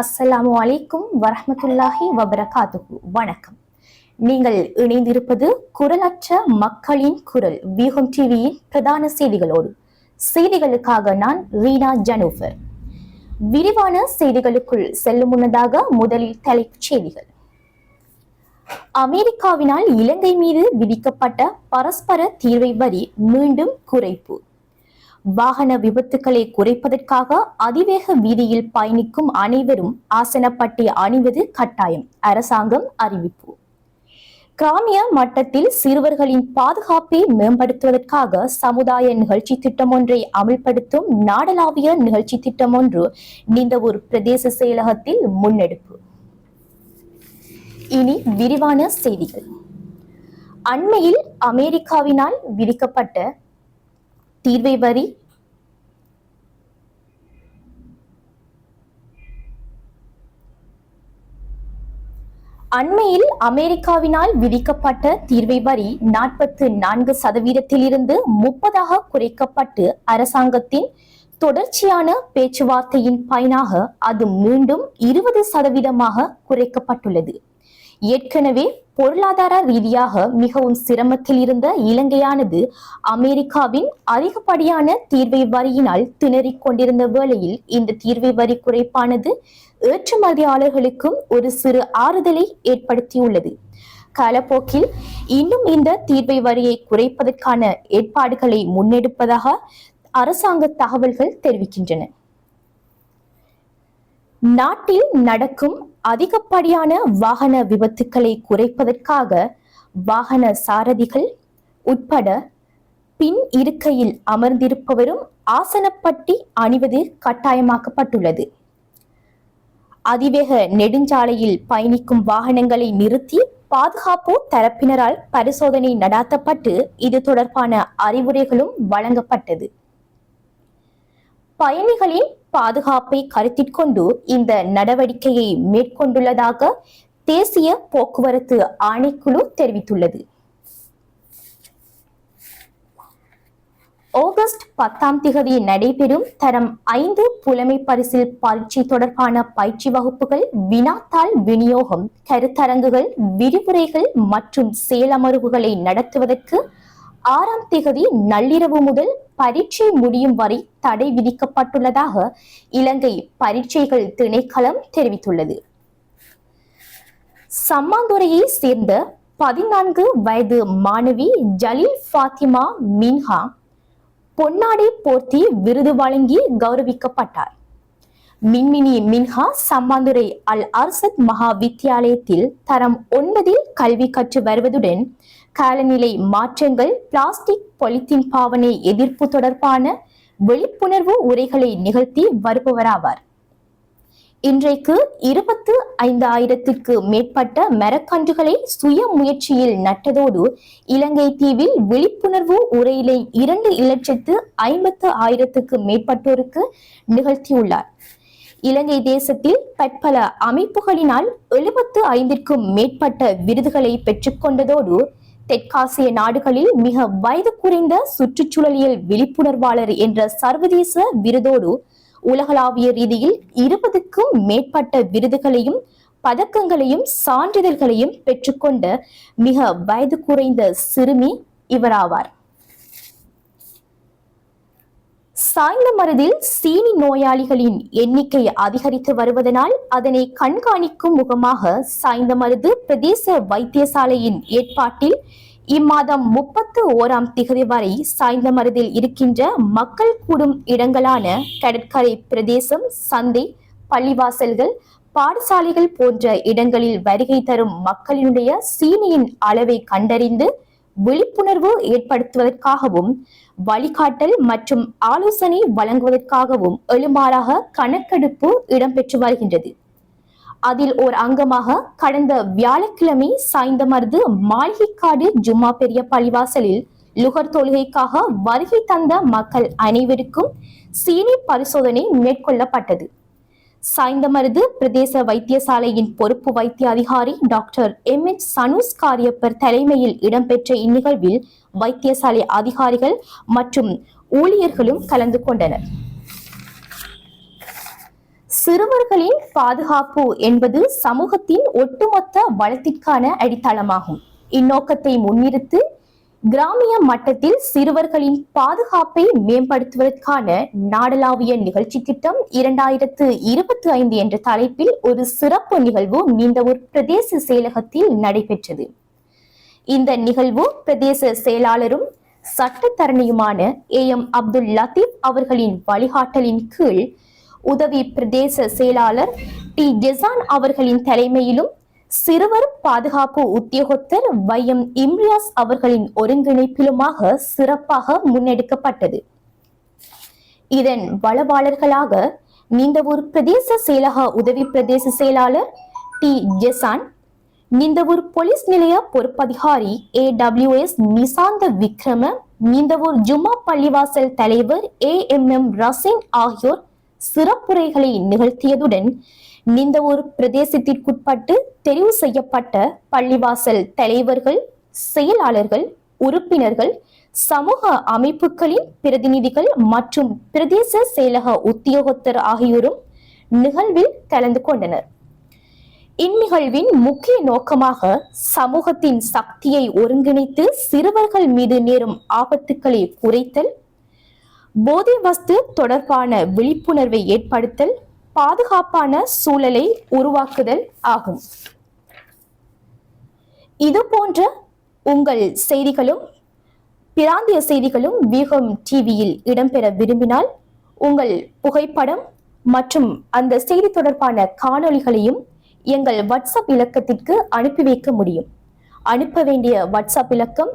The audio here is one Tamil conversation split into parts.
அஸ்ஸலாமு அலைக்கும் வரஹ்மத்துல்லாஹி வபரகாத்துஹு. வணக்கம். நீங்கள் இணைந்திருப்பது குரலற்ற மக்களின் குரல் வியூகம் டிவியின் பிரதான செய்திகளோடு. செய்திகளுக்காக நான் ரீனா ஜனூஃபர். விரிவான செய்திகளுக்குள் செல்லும் முன்னதாக முதலில் தலைப்புச் செய்திகள். அமெரிக்காவினால் இலங்கை மீது விதிக்கப்பட்ட பரஸ்பர தீர்வை வரி மீண்டும் குறைப்பு. வாகன விபத்துக்களை குறைப்பதற்காக அதிவேக வீதியில் பயணிக்கும் அனைவரும் ஆசனப்பட்டி அணிவது கட்டாயம். அரசாங்கம் அறிவிப்பு. கிராமிய மட்டத்தில் சிறுவர்களின் பாதுகாப்பை மேம்படுத்துவதற்காக சமுதாய நிகழ்ச்சி திட்டம் ஒன்றை அமல்படுத்தும் நாடளாவிய நிகழ்ச்சி திட்டம் ஒன்று நிந்தவூர் பிரதேச செயலகத்தில் முன்னெடுப்பு. இனி விரிவான செய்திகள். அண்மையில் அமெரிக்காவினால் விதிக்கப்பட்ட தீர்வை வரி. அண்மையில் அமெரிக்காவினால் விதிக்கப்பட்ட தீர்வை வரி நாற்பத்து நான்கு சதவீதத்திலிருந்து முப்பதாக குறைக்கப்பட்டு அரசாங்கத்தின் தொடர்ச்சியான பேச்சுவார்த்தையின் பயனாக அது மீண்டும் இருபது சதவீதமாக குறைக்கப்பட்டுள்ளது. ஏற்கனவே பொருளாதார ரீதியாக மிகவும் சிரமத்தில் இருந்த இலங்கையானது அமெரிக்காவின் அதிகப்படியான தீர்வை வரியினால் திணறிக் கொண்டிருந்த வேளையில் இந்த தீர்வை வரி குறைப்பானது ஏற்றுமதியாளர்களுக்கும் ஒரு சிறு ஆறுதலை ஏற்படுத்தியுள்ளது. காலப்போக்கில் இன்னும் இந்த தீர்வை வரியை குறைப்பதற்கான ஏற்பாடுகளை முன்னெடுப்பதாக அரசாங்க தகவல்கள் தெரிவிக்கின்றன. நாட்டில் நடக்கும் அதிகப்படியான வாகன விபத்துக்களை குறைப்பதற்காக வாகன சாரதிகள் உட்பட பின் இருக்கையில் அமர்ந்திருப்பவரும் ஆசனப்பட்டி அணிவது கட்டாயமாக்கப்பட்டுள்ளது. அதிவேக நெடுஞ்சாலையில் பயணிக்கும் வாகனங்களை நிறுத்தி பாதுகாப்பு தரப்பினரால் பரிசோதனை நடாத்தப்பட்டு இது தொடர்பான அறிவுரைகளும் வழங்கப்பட்டது. பயணிகளின் பாதுகாப்பை கருத்தில் கொண்டு இந்த நடவடிக்கையை மேற்கொண்டுள்ளதாக தேசிய போக்குவரத்து ஆணைக்குழு தெரிவித்துள்ளது. ஆகஸ்ட் பத்தாம் திகதி நடைபெறும் தரம் ஐந்து புலமை பரிசில் பரீட்சை தொடர்பான பயிற்சி வகுப்புகள் வினாத்தாள் விநியோகம் கருத்தரங்குகள் விரிவுரைகள் மற்றும் செயலமர்வுகளை நடத்துவதற்கு ஆறாம் திகதி நள்ளிரவு முதல் பரீட்சை முடியும் வரை தடை விதிக்கப்பட்டுள்ளதாக இலங்கை பரீட்சைகள் திணைக்களம் தெரிவித்துள்ளது. சம்மாந்துறையை சேர்ந்த பதினான்கு வயது மாணவி ஜலீல் ஃபாத்திமா மின்ஹா பொன்னாடை போர்த்தி விருது வழங்கி கௌரவிக்கப்பட்டார். மின்மினி மின்ஹா சம்மாந்துறை அல் அர்சத் மகா வித்தியாலயத்தில் தரம் ஒன்பதில் கல்வி கற்று வருவதுடன் காலநிலை மாற்றங்கள் பிளாஸ்டிக் பொலித்தீன் பாவனை எதிர்ப்பு தொடர்பான விழிப்புணர்வு உரைகளை நிகழ்த்தி வருபவராவார். இன்றைக்கு இருபத்து ஐந்தாயிரத்திற்கு மேற்பட்ட மரக்கன்றுகளை சுய முயற்சியில் நட்டதோடு இலங்கை தீவில் விழிப்புணர்வு உரையிலை இரண்டு இலட்சத்து ஐம்பத்து ஆயிரத்துக்கு மேற்பட்டோருக்கு நிகழ்த்தியுள்ளார். இலங்கை தேசத்தில் பற்பல அமைப்புகளினால் எழுபத்து ஐந்திற்கும் மேற்பட்ட விருதுகளை பெற்றுக்கொண்டதோடு தெற்காசிய நாடுகளில் மிக வயது குறைந்த சுற்றுச்சூழலியல் விழிப்புணர்வாளர் என்ற சர்வதேச விருதோடு உலகளாவிய ரீதியில் இருபதுக்கும் மேற்பட்ட விருதுகளையும் பதக்கங்களையும் சான்றிதழ்களையும் பெற்றுக்கொண்ட மிக வயது குறைந்த சிறுமி இவராவார். சாய்ந்த மருதில் சீனி நோயாளிகளின் எண்ணிக்கை அதிகரித்து வருவதனால் அதனை கண்காணிக்கும் முகமாக சாய்ந்த மருது பிரதேச வைத்தியசாலையின் ஏற்பாட்டில் இம்மாதம் முப்பத்து ஓராம் திகதி வரை சாய்ந்த மருதில் இருக்கின்ற மக்கள் கூடும் இடங்களான கடற்கரை பிரதேசம் சந்தை பள்ளிவாசல்கள் பாடசாலைகள் போன்ற இடங்களில் வருகை தரும் மக்களினுடைய சீனியின் அளவை கண்டறிந்து விழிப்புணர்வு ஏற்படுத்துவதற்காகவும் வழிகாட்டல் மற்றும் ஆலோசனை வழங்குவதற்காகவும் எழுமாறாக கணக்கெடுப்பு இடம்பெற்று வருகின்றது. அதில் ஓர் அங்கமாக கடந்த வியாழக்கிழமை சாய்ந்தமர்து மாளிகைக்காடு ஜும்மா பெரிய பள்ளிவாசலில் லுகர் தொழுகைக்காக வருகை தந்த மக்கள் அனைவருக்கும் சீனி பரிசோதனை மேற்கொள்ளப்பட்டது. சாய்ந்தமருது பிரதேச வைத்தியசாலையின் பொறுப்பு வைத்திய அதிகாரி doctor M H Sanus Kariyappar தலைமையில் இடம்பெற்ற இந்நிகழ்வில் வைத்தியசாலை அதிகாரிகள் மற்றும் ஊழியர்களும் கலந்து கொண்டனர். சிறுவர்களின் பாதுகாப்பு என்பது சமூகத்தின் ஒட்டுமொத்த வளத்திற்கான அடித்தளமாகும். இந்நோக்கத்தை முன்னிறுத்து கிராமிய மட்டத்தில் சிறுவர்களின் பாதுகாப்பை மேம்படுத்துவதற்கான நாடளாவிய நிகழ்ச்சி திட்டம் இரண்டாயிரத்து இருபத்தி ஐந்து என்ற தலைப்பில் ஒரு சிறப்பு நிகழ்வு நீந்தவூர் பிரதேச செயலகத்தில் நடைபெற்றது. இந்த நிகழ்வு பிரதேச செயலாளரும் சட்டத்தரணியுமான ஏ எம் அப்துல் லத்தீப் அவர்களின் வழிகாட்டலின் கீழ் உதவி பிரதேச செயலாளர் டி ஜெசான் அவர்களின் தலைமையிலும் சிறுவர் பாதுகாப்பு உத்தியோகத்தர் வையம் இம்ரியாஸ் அவர்களின் ஒருங்கிணைப்பிலுமாக சிறப்பாக முன்னெடுக்கப்பட்டது. இதன் வளவாளர்களாக நீந்தவூர் பிரதேச செயலக உதவி பிரதேச செயலாளர் டி. ஜெசான் நீந்தவூர் போலீஸ் நிலைய பொறுப்பதிகாரி A. W. S. Nishantha Wickrama Nintavur ஜும்மா பள்ளிவாசல் தலைவர் ஏ. எம். எம். ரசீன் ஆகியோர் சிறப்புரைகளை நிகழ்த்தியதுடன் நிந்தவூர் பிரதேசத்திற்குட்பட்டு தெரிவு செய்யப்பட்ட பள்ளிவாசல் தலைவர்கள் செயலாளர்கள் உறுப்பினர்கள் சமூக அமைப்புகளின் பிரதிநிதிகள் மற்றும் பிரதேச செயலக உத்தியோகத்தர் ஆகியோரும் நிகழ்வில் கலந்து கொண்டனர். இந்நிகழ்வின் முக்கிய நோக்கமாக சமூகத்தின் சக்தியை ஒருங்கிணைத்து சிறுவர்கள் மீது நேரும் ஆபத்துக்களை குறைத்தல் போதை வஸ்து தொடர்பான விழிப்புணர்வை ஏற்படுத்தல் பாதுகாப்பான சூழலை உருவாக்குதல் ஆகும். இது போன்ற உங்கள் செய்திகளும் பிராந்திய செய்திகளும் வியூகம் டிவியில் இடம்பெற விரும்பினால் உங்கள் புகைப்படம் மற்றும் அந்த செய்தி தொடர்பான காணொளிகளையும் எங்கள் வாட்ஸ்அப் இலக்கத்திற்கு அனுப்பி வைக்க முடியும். அனுப்ப வேண்டிய வாட்ஸ்அப் இலக்கம்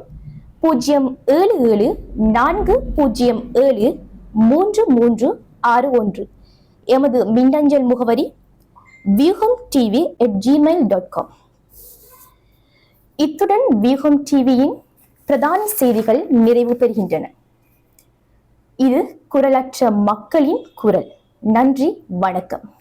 பூஜ்ஜியம் ஏழு ஏழு நான்கு பூஜ்ஜியம் ஏழு மூன்று மூன்று ஆறு ஒன்று. எமது மின்னஞ்சல் முகவரி Viyugam TV at gmail dot com இத்துடன் வியூகம் டிவியின் பிரதான செய்திகள் நிறைவு பெறுகின்றன. இது குரலற்ற மக்களின் குரல். நன்றி வணக்கம்.